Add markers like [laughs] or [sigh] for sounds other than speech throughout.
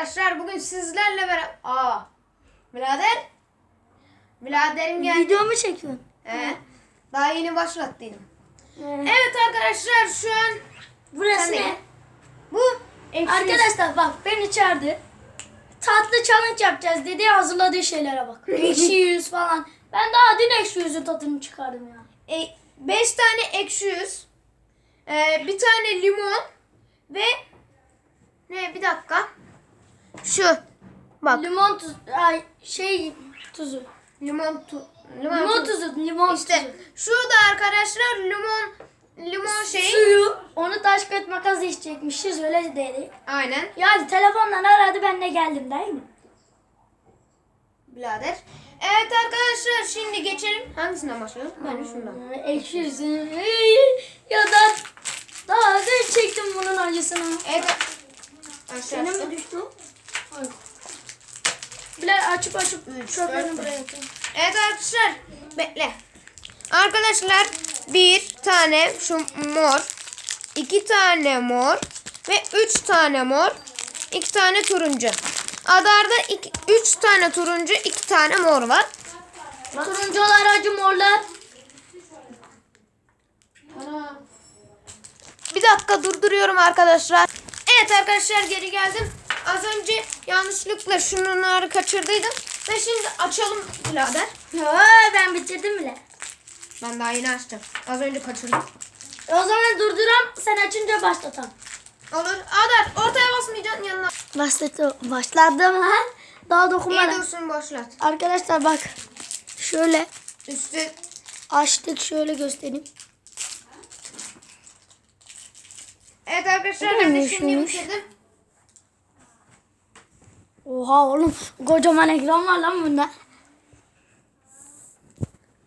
arkadaşlar bugün sizlerle beraber... Aa. Birader. Biraderim geldi. Video mu çekiyorsun? Ee, daha yeni başlattıydım. Evet. Evet arkadaşlar şu an Burası Sen ne? ne? bu ekşi- Arkadaşlar bak beni çağırdı. Tatlı challenge yapacağız dedi hazırladığı şeylere bak. [laughs] Ekşi yüz falan. Ben daha dün ekşi yüzün tadını çıkardım ya. e, beş tane ekşi yüz, e, bir tane limon ve ne bir dakika. Şu bak Limon tuzu, ay şey tuzu. limon tu, limon, Limon tu- tuzu, limon İşte tuzu. şurada arkadaşlar limon limon şey. Suyu, onu taş kağıt makas içecekmişiz öyle dedi. Aynen Yani telefondan aradı ben de geldim değil mi? birader. Evet arkadaşlar şimdi geçelim. Hangisinden başlayalım? Ben de şundan. Ee, Ekşi. Ya da daha dün çektim bunun acısını. Evet. Aşağı Senin mi düştü? Açıp açıp çöplerini buraya atın. Evet arkadaşlar bekle. Arkadaşlar bir tane şu mor, iki tane mor ve üç tane mor, iki tane turuncu. Adarda iki, üç tane turuncu, iki tane mor var. Turuncular acı morlar. Bir dakika durduruyorum arkadaşlar. Evet arkadaşlar geri geldim. Az önce yanlışlıkla şunları kaçırdıydım. Ve şimdi açalım birader. Ha, ben bitirdim bile. Ben daha yeni açtım. Az önce kaçırdım. O zaman durduram sen açınca başlatalım. Olur. Adar ortaya basmayacaksın yanına. Başladı. Başladım ha. Daha İyi dokunmadım. dursun başlat. Arkadaşlar bak. Şöyle Üstü açtık şöyle göstereyim. Evet arkadaşlar ben de şimdi bitirdim. Oha oğlum kocaman ekran var lan bunda.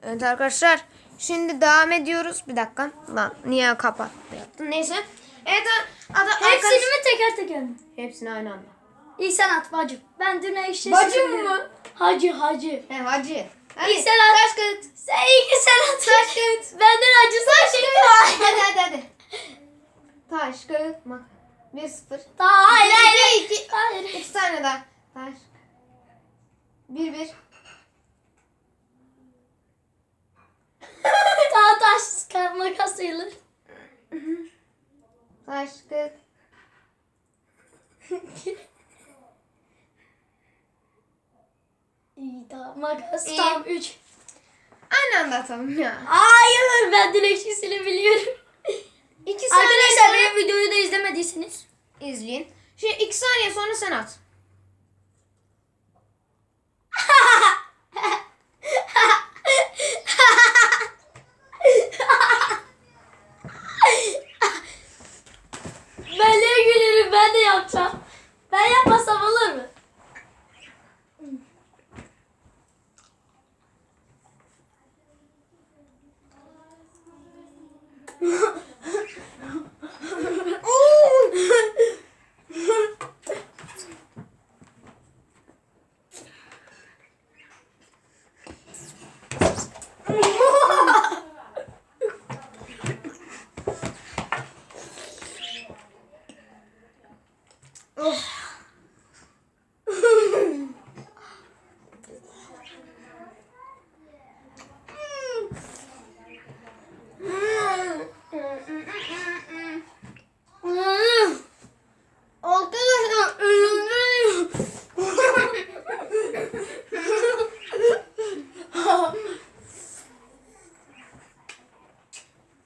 Evet arkadaşlar şimdi devam ediyoruz. Bir dakika. Lan niye kapattı yaptın? Neyse. Evet a- ada, Hepsini arkadaş- mi teker teker mi? Hepsini aynı anda. İyi sen at bacım. Ben dün eşeği Bacım mı? Hacı hacı. He hacı. Hadi. İyi sen at. Taş kağıt. Sen iyi ki sen at. Taş kağıt. Benden acı sen şey hadi hadi hadi. Taş kağıt sıfır. Daha hayır İki, hayır. iki, iki. Hayır. İki tane daha. Taş. Bir bir. [laughs] Daha taş sayılır. Taş kağıt. İyi tamam makas İyi. tam 3. Aynı anda atalım ya. Hayır ben dün ekşisini biliyorum. İki saniye Arkadaşlar sonra benim videoyu da izlemediyseniz. izleyin. Şimdi iki saniye sonra sen at. Ben de gülürüm ben de yapacağım. Ben yapmasam olur mu? Arkadaşlar [laughs] ölümdeyim.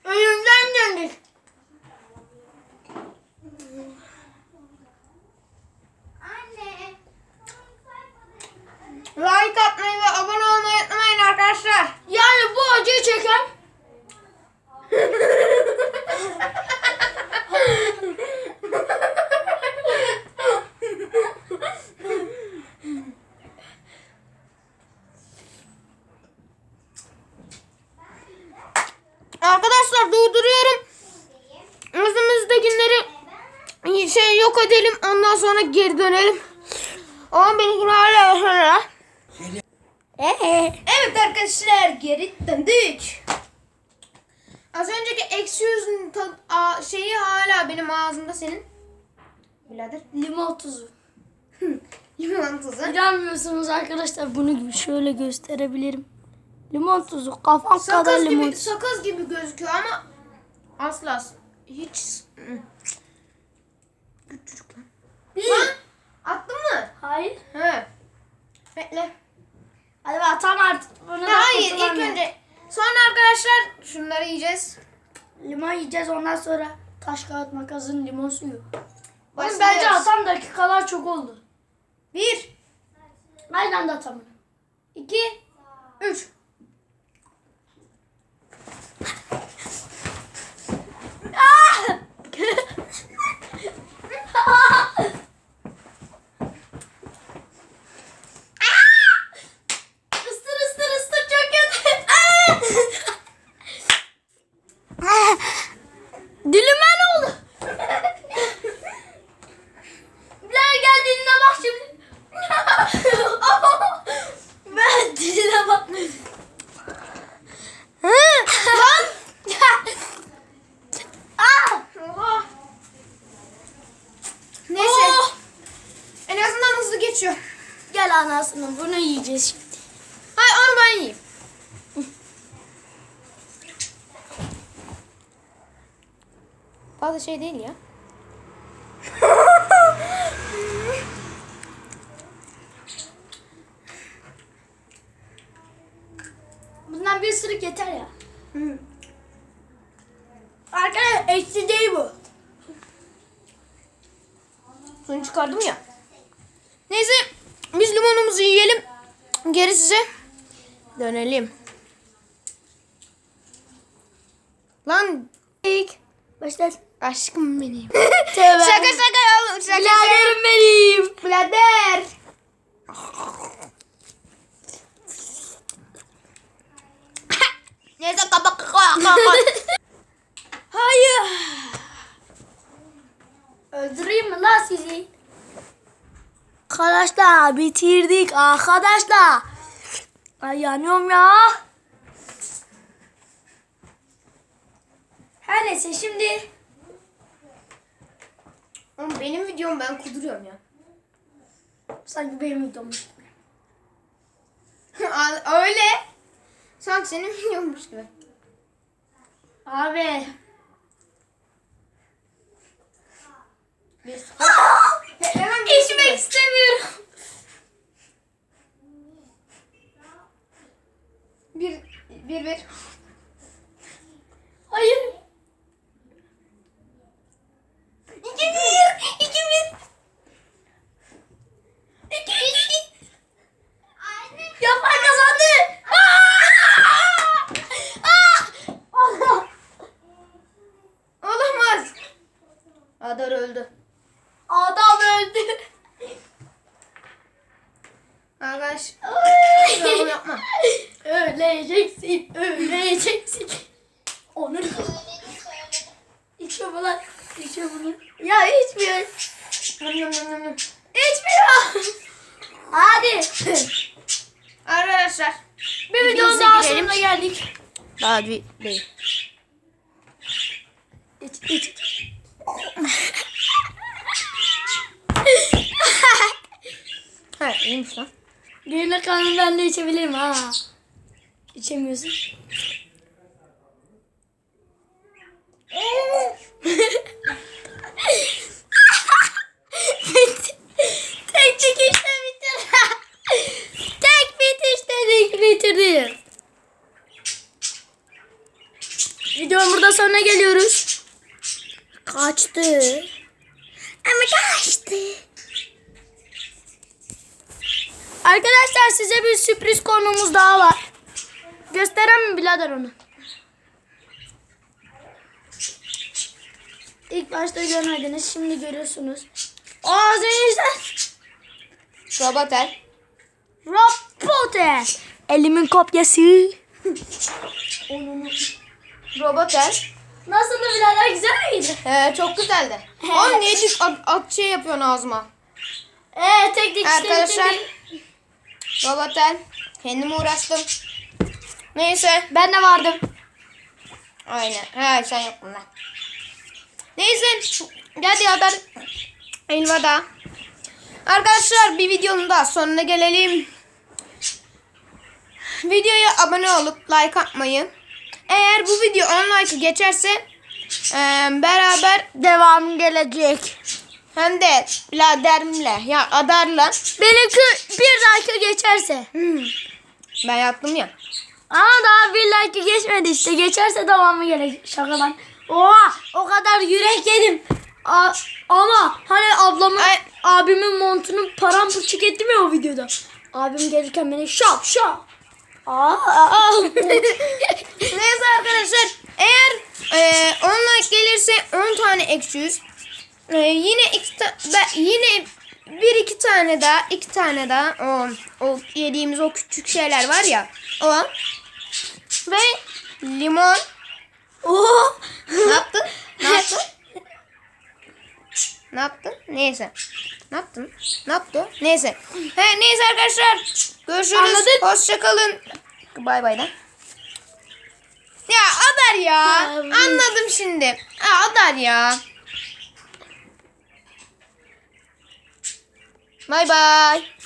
Ölümden döndük. Like atmayı ve abone olmayı unutmayın arkadaşlar. Yani bu acıyı çeken Arkadaşlar durduruyorum. Özümüzdekileri şey yok edelim. Ondan sonra geri dönelim. Ama benimkini hala hala. Evet arkadaşlar geri döndük. Az önceki eksi yüzün şeyi hala benim ağzımda senin. Birader. limon tuzu. Limon tuzu. İnanmıyorsunuz arkadaşlar bunu şöyle gösterebilirim. Limon tuzu kafam kadar Sakız limon. gibi, sakız gibi gözüküyor ama asla hiç küçücük lan. Lan attın mı? Hayır. He. Bekle. Hadi bak tam artık. Bunu Hayır ilk önce. Sonra arkadaşlar şunları yiyeceğiz. Limon yiyeceğiz ondan sonra taş kağıt makasın limon suyu. Oğlum bence atam dakikalar çok oldu. Bir, Aynı anda atamıyorum. iki, üç. Istır ıstır ıstır çok kötü. Dilime ne oldu? Bilal gel diline bak şimdi. ben diline bak. Lan. Ah! Oha. Neyse. Oh! En azından hızlı geçiyor. Gel anasını bunu yiyeceğiz şimdi. Hayır onu ben yiyeyim. Fazla şey değil ya. Bundan bir ısırık yeter ya. Arkadaşlar ekşi değil bu. Suyunu çıkardım ya. Neyse biz limonumuzu yiyelim. Geri size dönelim. Lan ilk Başlar. Aşkım benim. [laughs] Tövbe. şaka şaka oğlum şaka Biraderim benim. Birader. Neyse kapak [laughs] Hayır. Öldüreyim mi lan sizi? Arkadaşlar bitirdik arkadaşlar. Ay yanıyorum ya. Her neyse şimdi Oğlum benim videom ben kuduruyorum ya. sanki benim. [laughs] Aa, Öyle. Sanki senin videonmuş gibi. Abi. Biz. Hemen İçmek istemiyorum. Bir, bir, bir. Hayır. İki bir. İki bir. İki iki. Yapar kazandı. Aa! Aa! Allah. Olamaz. Adar öldü. Adam öldü. Arkadaş. Ay. Oğlum yapma. Öleceksin, öleceksin. Onur. İçiyor mu lan? İçiyor bunu. Ya içmiyor. Yum, yum, yum, yum, yum. İçmiyor. Hadi. Arkadaşlar. Bir videonun daha girelim. sonuna geldik. Daha bir değil. İç, iç. [laughs] Ha iyiymiş lan. Gönül kanını ben de içebilirim ha. İçemiyorsun. [laughs] bitirdim. Videonun burada sonuna geliyoruz. Kaçtı. Ama kaçtı. Arkadaşlar size bir sürpriz konumuz daha var. Gösteren mi birader onu? İlk başta görmediniz. Şimdi görüyorsunuz. Arkadaşlar. Robotel. Roboter. Elimin kopyası. Robotel. Nasıldı birader güzel miydi? He çok güzeldi. Oğlum niye dik at, at şey yapıyorsun ağzıma? Ee, tek dikişte Arkadaşlar. bitirdik. Robotel. Kendim uğraştım. Neyse. Ben de vardım. Aynen. Ha sen yoktun lan. Neyse. Hadi haber. Elveda. Arkadaşlar bir videonun daha sonuna gelelim. Videoya abone olup like atmayı. Eğer bu video 10 like'ı geçerse e, beraber Devam gelecek. hem de biraderimle ya Adar'la Benimki bir dakika geçerse. ben yaptım ya. Ama daha bir like geçmedi işte. Geçerse devamı gelecek. Şaka lan. Oha o kadar yürek yedim. A- ama hani ablamın Ay. abimin montunun paramparçık ettim ya o videoda. Abim gelirken beni şap şap. [laughs] Neyse arkadaşlar eğer e, 10 like gelirse 10 tane eksi yüz. E, yine iki ben- yine bir iki tane daha iki tane daha o, o yediğimiz o küçük şeyler var ya o. Ve limon. Oha. ne yaptın? Ne yaptın? [laughs] Ne yaptın? Neyse. Ne yaptın? Ne yaptı? Neyse. He, neyse arkadaşlar görüşürüz. Anladın? hoşçakalın. Bay bay lan. Ya Adar ya. Abi. anladım şimdi. Ya Adar ya. Bay bay